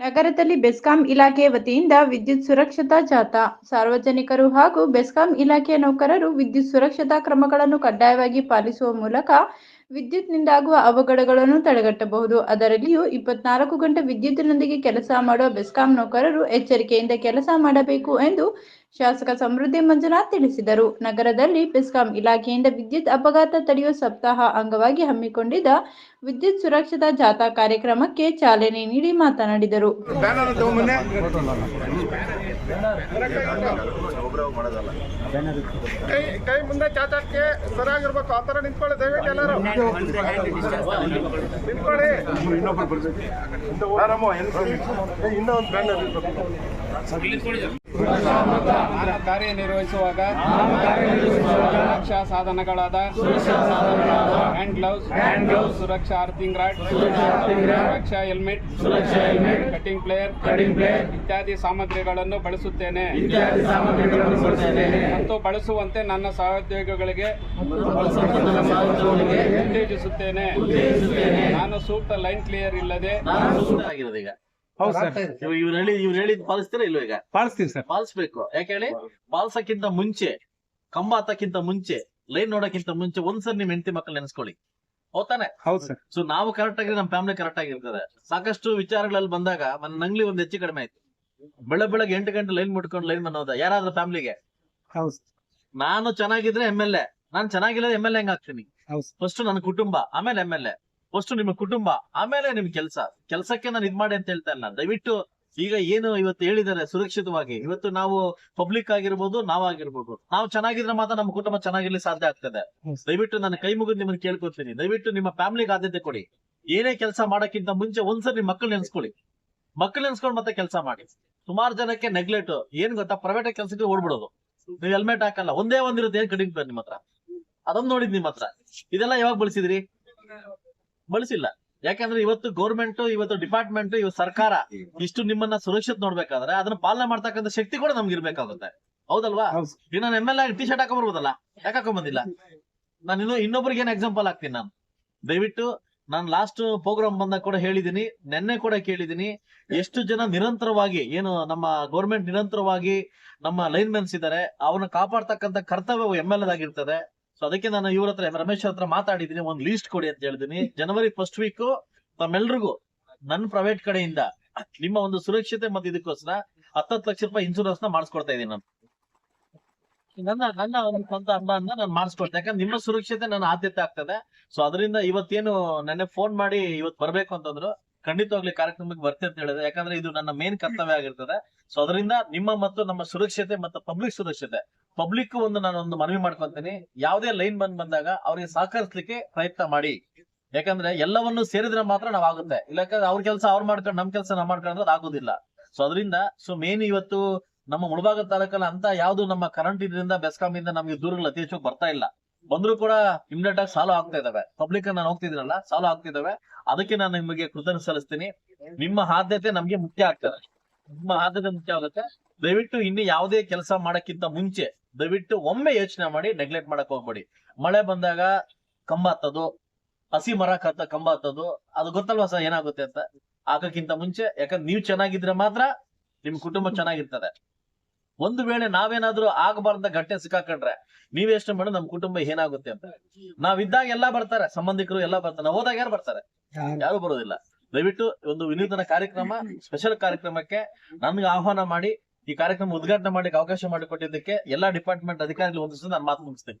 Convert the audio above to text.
ನಗರದಲ್ಲಿ ಬೆಸ್ಕಾಂ ಇಲಾಖೆ ವತಿಯಿಂದ ವಿದ್ಯುತ್ ಸುರಕ್ಷತಾ ಜಾಥಾ, ಸಾರ್ವಜನಿಕರು ಹಾಗೂ ಬೆಸ್ಕಾಂ ಇಲಾಖೆಯ ನೌಕರರು ವಿದ್ಯುತ್ ಸುರಕ್ಷತಾ ಕ್ರಮಗಳನ್ನು ಕಡ್ಡಾಯವಾಗಿ ಪಾಲಿಸುವ ಮೂಲಕ ವಿದ್ಯುತ್ನಿಂದಾಗುವ ಅವಘಡಗಳನ್ನು ತಡೆಗಟ್ಟಬಹುದು. ಅದರಲ್ಲಿಯೂ ಇಪ್ಪತ್ನಾಲ್ಕು ಗಂಟೆ ವಿದ್ಯುತ್ತಿನೊಂದಿಗೆ ಕೆಲಸ ಮಾಡುವ ಬೆಸ್ಕಾಂ ನೌಕರರು ಎಚ್ಚರಿಕೆಯಿಂದ ಕೆಲಸ ಮಾಡಬೇಕು ಎಂದು ಶಾಸಕ ಸಮೃದ್ಧಿ ಮಂಜುನಾಥ್ ತಿಳಿಸಿದರು. ನಗರದಲ್ಲಿ ಪೆಸ್ಕಾಂ ಇಲಾಖೆಯಿಂದ ವಿದ್ಯುತ್ ಅಪಘಾತ ತಡೆಯುವ ಸಪ್ತಾಹ ಅಂಗವಾಗಿ ಹಮ್ಮಿಕೊಂಡಿದ್ದ ವಿದ್ಯುತ್ ಸುರಕ್ಷತಾ ಜಾಥಾ ಕಾರ್ಯಕ್ರಮಕ್ಕೆ ಚಾಲನೆ ನೀಡಿ ಮಾತನಾಡಿದರು. ಬ್ಯಾನರ್ ತಗೊಂಬನ್ನಿ ಕೈ ಕೈ ಮುಂದೆ ಚಾಚಾಕ್ಕೆ ಸರಿಯಾಗಿರ್ಬೇಕು. ಆ ಥರ ನಿಂತ್ಕೊಳ್ಳಿ ದಯವಿಟ್ಟು ಎಲ್ಲರೂ. ನಿಂತ್ಕೊಳ್ಳಿ. ಇನ್ನೊಂದು ಬ್ಯಾನರ್ ನಾನು ಕಾರ್ಯನಿರ್ವಹಿಸುವಾಗ ಸುರಕ್ಷಾ ಸಾಧನಗಳಾದ ಹ್ಯಾಂಡ್ ಗ್ಲೌಸ್ ಸುರಕ್ಷಾ ಅರ್ಥಿಂಗ್ ರಾಡ್ ಸುರಕ್ಷಾ ಹೆಲ್ಮೆಟ್ ಕಟಿಂಗ್ ಪ್ಲೇಯರ್ ಇತ್ಯಾದಿ ಸಾಮಗ್ರಿಗಳನ್ನು ಬಳಸುತ್ತೇನೆ. ಮತ್ತು ಬಳಸುವಂತೆ ನನ್ನ ಸಹೋದ್ಯೋಗಿಗಳಿಗೆ ಉತ್ತೇಜಿಸುತ್ತೇನೆ. ನಾನು ಸೂಕ್ತ ಲೈನ್ ಕ್ಲಿಯರ್ ಇಲ್ಲದೆ ಈಗ. ಹೌದು ಸರ್. ಇವ್- ಇವ್ರು ಹೇಳಿ ಇವ್ರು ಹೇಳಿದ್ ಪಾಲಿಸ್ತೀರಾ ಇಲ್ವ ಈಗ? ಪಾಲಿಸ್ತೀವಿ ಸರ್. ಪಾಲಿಸ್ಬೇಕು. ಯಾಕೆ ಹೇಳಿ? ಪಾಲ್ಸಕ್ಕಿಂತ ಮುಂಚೆ ಕಂಬ ಹತ್ತಕ್ಕಿಂತ ಮುಂಚೆ ಲೈನ್ ನೋಡಕ್ಕಿಂತ ಮುಂಚೆ ಒಂದ್ಸರಿ ನಿಮ್ ಹೆಂಡತಿ ಮಕ್ಕಳು ನೆನೆಸ್ಕೊಳ್ಳಿ. ಹೌದಾನೆ ಹೌದು ಸರ್. ಸೊ ನಾವು ಕರೆಕ್ಟ್ ಆಗಿ ನಮ್ಮ ಫ್ಯಾಮಿಲಿ ಕರೆಕ್ಟ್ ಆಗಿರ್ತದೆ ಸಾಕಷ್ಟು ವಿಚಾರಗಳಲ್ಲಿ ಬಂದಾಗ ಮನ್- ನಂಗ್ಲಿ ಒಂದ್ ಹೆಚ್ಚು ಕಡಿಮೆ ಆಯ್ತು. ಬೆಳಗ್ಗೆ ಬೆಳಗ್ಗೆ ಎಂಟು ಗಂಟೆ ಲೈನ್ ಮುಟ್ಕೊಂಡು ಲೈನ್ ಬಂದ ಯಾರಾದ್ರೂ ಫ್ಯಾಮಿಲಿಗೆ? ಹೌದು ನಾನು ಚೆನ್ನಾಗಿದ್ರೆ ಎಂ ಎಲ್ ಎ. ನಾನ್ ಚೆನ್ನಾಗಿಲ್ಲ ಎಂ ಎಲ್ ಎ ಹೆಂಗ್ ಆಗ್ತೀನಿ ಹೌದು ಫಸ್ಟ್ ನನ್ನ ಕುಟುಂಬ ಆಮೇಲೆ ಎಂ ಎಲ್ ಎ. ಫಸ್ಟ್ ನಿಮ್ಮ ಕುಟುಂಬ ಆಮೇಲೆ ನಿಮ್ ಕೆಲಸ. ಕೆಲಸಕ್ಕೆ ನಾನು ಇದ್ ಮಾಡಿ ಅಂತ ಹೇಳ್ತಾ ಇಲ್ಲ ದಯವಿಟ್ಟು ಈಗ ಏನು ಇವತ್ತು ಹೇಳಿದ್ದಾರೆ ಸುರಕ್ಷಿತವಾಗಿ. ಇವತ್ತು ನಾವು ಪಬ್ಲಿಕ್ ಆಗಿರ್ಬೋದು ನಾವಾಗಿರ್ಬೋದು ನಾವು ಚೆನ್ನಾಗಿದ್ರೆ ಮಾತ್ರ ನಮ್ಮ ಕುಟುಂಬ ಚೆನ್ನಾಗಿರ್ಲಿ ಸಾಧ್ಯ ಆಗ್ತದೆ. ದಯವಿಟ್ಟು ನಾನು ಕೈ ಮುಗಿದು ನಿಮ್ಮನ್ನ ಕೇಳ್ಕೊತೀನಿ. ದಯವಿಟ್ಟು ನಿಮ್ಮ ಫ್ಯಾಮಿಲಿಗೆ ಆದ್ಯತೆ ಕೊಡಿ. ಏನೇ ಕೆಲಸ ಮಾಡೋಕ್ಕಿಂತ ಮುಂಚೆ ಒಂದ್ಸರಿ ನಿಮ್ ಮಕ್ಕಳು ನೆನ್ಸ್ಕೊಳ್ಳಿ ಮಕ್ಕಳು ನೆನ್ಸ್ಕೊಂಡು ಮತ್ತೆ ಕೆಲಸ ಮಾಡಿ. ಸುಮಾರು ಜನಕ್ಕೆ ನೆಗ್ಲೆಕ್ಟ್ ಏನ್ ಗೊತ್ತಾ? ಪ್ರೈವೇಟ್ ಕೆಲಸಕ್ಕೆ ಓಡ್ಬಿಡೋದು. ನೀವು ಹೆಲ್ಮೆಟ್ ಹಾಕಲ್ಲ. ಒಂದೇ ಒಂದಿರುತ್ತೆ ಏನ್ ಕಡಿಮೆ ನಿಮ್ಮ ಹತ್ರ ಅದೊಂದು ನೋಡಿದ್ ನಿಮ್ಮ ಹತ್ರ ಇದೆಲ್ಲ ಯಾವಾಗ ಬಳಸಿದ್ರಿ? ಬಳಸಿಲ್ಲ. ಯಾಕಂದ್ರೆ ಇವತ್ತು ಗೌರ್ಮೆಂಟ್ ಇವತ್ತು ಡಿಪಾರ್ಟ್ಮೆಂಟ್ ಇವತ್ತು ಸರ್ಕಾರ ಇಷ್ಟು ನಿಮ್ಮನ್ನ ಸುರಕ್ಷಿತ ನೋಡ್ಬೇಕಾದ್ರೆ ಅದನ್ನ ಪಾಲನೆ ಮಾಡ್ತಕ್ಕಂಥ ಶಕ್ತಿ ಕೂಡ ನಮ್ಗೆ ಇರ್ಬೇಕಾಗುತ್ತೆ. ಹೌದಲ್ವಾ? ಹೌದು. ಈಗ ನಾನು M L A T shirt ಹಾಕೊಂಡ್ಬರ್ಬೋದಲ್ಲ ಯಾಕೆ ಹಾಕೊಂಬಂದಿಲ್ಲ? ನಾನು ಇನ್ನು ಇನ್ನೊಬ್ರಿಗೆ ಏನ್ ಎಕ್ಸಾಂಪಲ್ ಆಗ್ತೀನಿ ನಾನು. ದಯವಿಟ್ಟು ನಾನು ಲಾಸ್ಟ್ ಪ್ರೋಗ್ರಾಮ್ ಬಂದಾಗ ಕೂಡ ಹೇಳಿದೀನಿ ನೆನ್ನೆ ಕೂಡ ಕೇಳಿದೀನಿ. ಎಷ್ಟು ಜನ ನಿರಂತರವಾಗಿ ಏನು ನಮ್ಮ ಗೌರ್ಮೆಂಟ್ ನಿರಂತರವಾಗಿ ನಮ್ಮ ಲೈನ್ ಮೆನ್ಸ್ ಇದ್ದಾರೆ ಅವನ್ನ ಕಾಪಾಡ್ತಕ್ಕಂಥ ಕರ್ತವ್ಯ ಎಂ ಎಲ್ ಆಗಿರ್ತದೆ ಸೊ ಅದಕ್ಕೆ ನಾನು ಇವ್ರ ಹತ್ರ ರಮೇಶ್ ಹತ್ರ ಮಾತಾಡಿದೀನಿ ಒಂದ್ ಲೀಸ್ಟ್ ಕೊಡಿ ಅಂತ ಹೇಳಿದೀನಿ ಜನವರಿ ಫಸ್ಟ್ ವೀಕ್ ತಮ್ಮೆಲ್ರಿಗೂ ನನ್ನ ಪ್ರೈವೇಟ್ ಕಡೆಯಿಂದ, ನಿಮ್ಮ ಒಂದು ಸುರಕ್ಷತೆ ಮತ್ತೆ ಇದಕ್ಕೋಸ್ಕರ ಹತ್ತತ್ತು ಲಕ್ಷ ರೂಪಾಯಿ ಇನ್ಸೂರೆನ್ಸ್ನ ಮಾಡಿಸ್ಕೊಡ್ತಾ ಇದೀನಿ ನಾನು. ನನ್ನ ನನ್ನ ಒಂದು ಸ್ವಂತ ಹಣದಿಂದ ನಾನು ಮಾಡಿಸ್ಕೊಡ್ತೇನೆ ಯಾಕಂದ್ರೆ ನಿಮ್ಮ ಸುರಕ್ಷತೆ ನನ್ನ ಆದ್ಯತೆ ಆಗ್ತದೆ. ಸೊ ಅದರಿಂದ ಇವತ್ತೇನು ನೆನ್ನೆ ಫೋನ್ ಮಾಡಿ ಇವತ್ತು ಬರ್ಬೇಕು ಅಂತಂದ್ರು, ಖಂಡಿತವಾಗ್ಲಿ ಕಾರ್ಯಕ್ರಮಕ್ಕೆ ಬರ್ತೇನೆ ಅಂತ ಹೇಳಿದೆ ಯಾಕಂದ್ರೆ ಇದು ನನ್ನ ಮೇನ್ ಕರ್ತವ್ಯ ಆಗಿರ್ತದೆ. ಸೊ ಅದರಿಂದ ನಿಮ್ಮ ಮತ್ತು ನಮ್ಮ ಸುರಕ್ಷತೆ ಮತ್ತು ಪಬ್ಲಿಕ್ ಸುರಕ್ಷತೆ ಪಬ್ಲಿಕ್ ಒಂದು ನಾನು ಒಂದು ಮನವಿ ಮಾಡ್ಕೊಂತೀನಿ. ಯಾವುದೇ ಲೈನ್ ಬಂದ್ ಬಂದಾಗ ಅವ್ರಿಗೆ ಸಹಕರಿಸಲಿಕ್ಕೆ ಪ್ರಯತ್ನ ಮಾಡಿ. ಯಾಕಂದ್ರೆ ಎಲ್ಲವನ್ನು ಸೇರಿದ್ರೆ ಮಾತ್ರ ನಾವ್ ಆಗುತ್ತೆ. ಇಲ್ಲಕಂದ್ರೆ ಅವ್ರ ಕೆಲಸ ಅವ್ರು ಮಾಡ್ಕೊಂಡು ನಮ್ ಕೆಲಸ ನಾವ್ ಮಾಡ್ಕೊಂಡ್ರೆ ಆಗೋದಿಲ್ಲ. ಸೊ ಅದರಿಂದ ಸೊ ಮೇನ್ ಇವತ್ತು ನಮ್ಮ ಮುಳಬಾಗ ತಾಲೂಕಲ್ಲಿ ಅಂತ ಯಾವ್ದು ನಮ್ಮ ಕರೆಂಟ್ ಇದರಿಂದ ಬೆಸ್ಕಾಮ್ ಇಂದ ನಮ್ಗೆ ದೂರಗಳು ಅತಿ ಹೆಚ್ಚು ಬರ್ತಾ ಇಲ್ಲ. ಬಂದ್ರು ಕೂಡ ಇಮಿಡಿಯೇಟ್ ಆಗಿ ಸಾಲ್ವ್ ಆಗ್ತಾ ಇದಾವೆ. ಪಬ್ಲಿಕ್ ನಾನು ಹೋಗ್ತಿದ್ದೀನಲ್ಲ ಸಾಲ್ವ್ ಆಗ್ತಿದಾವೆ ಅದಕ್ಕೆ ನಾನು ನಿಮಗೆ ಕೃತಜ್ಞ ಸಲ್ಲಿಸ್ತೀನಿ. ನಿಮ್ಮ ಆದ್ಯತೆ ನಮ್ಗೆ ಮುಖ್ಯ ಆಗ್ತದೆ. ನಿಮ್ಮ ಆದ್ಯತೆ ಮುಖ್ಯ ಆಗುತ್ತೆ. ದಯವಿಟ್ಟು ಇನ್ನು ಯಾವುದೇ ಕೆಲಸ ಮಾಡಕ್ಕಿಂತ ಮುಂಚೆ ದಯವಿಟ್ಟು ಒಮ್ಮೆ ಯೋಚನೆ ಮಾಡಿ ನೆಗ್ಲೆಕ್ಟ್ ಮಾಡಕ್ ಹೋಗ್ಬೇಡಿ. ಮಳೆ ಬಂದಾಗ ಕಂಬ ಹತ್ತೋದು ಹಸಿ ಮರ ಕತ್ತ ಕಂಬ ಹತ್ತೋದು ಅದು ಗೊತ್ತಲ್ವಾ ಸರ್ ಏನಾಗುತ್ತೆ ಅಂತ? ಆಗಕ್ಕಿಂತ ಮುಂಚೆ ಯಾಕಂದ್ರೆ ನೀವು ಚೆನ್ನಾಗಿದ್ರೆ ಮಾತ್ರ ನಿಮ್ ಕುಟುಂಬ ಚೆನ್ನಾಗಿರ್ತದೆ. ಒಂದು ವೇಳೆ ನಾವೇನಾದ್ರೂ ಆಗಬಾರ್ದ ಘಟನೆ ಸಿಕ್ಕಾಕೊಂಡ್ರೆ ನೀವ್ ಎಷ್ಟು ಮಾಡಿ ನಮ್ ಕುಟುಂಬ ಏನಾಗುತ್ತೆ ಅಂತ. ನಾವಿದ್ದಾಗ ಎಲ್ಲಾ ಬರ್ತಾರೆ ಸಂಬಂಧಿಕರು ಎಲ್ಲಾ ಬರ್ತಾರೆ ನಾವು ಹೋದಾಗ ಯಾರು ಬರ್ತಾರೆ? ಯಾರು? ಬರೋದಿಲ್ಲ. ದಯವಿಟ್ಟು ಒಂದು ವಿನೂತನ ಕಾರ್ಯಕ್ರಮ ಸ್ಪೆಷಲ್ ಕಾರ್ಯಕ್ರಮಕ್ಕೆ ನನ್ಗೆ ಆಹ್ವಾನ ಮಾಡಿ ಈ ಕಾರ್ಯಕ್ರಮ ಉದ್ಘಾಟನೆ ಮಾಡಲಿಕ್ಕೆ ಅವಕಾಶ ಮಾಡಿಕೊಟ್ಟಿದ್ದಕ್ಕೆ ಎಲ್ಲಾ ಡಿಪಾರ್ಟ್ಮೆಂಟ್ ಅಧಿಕಾರಿಗಳು ಒಂದಿಷ್ಟು ನಾನು ಮಾತು ಮುಗಿಸ್ತೇನೆ.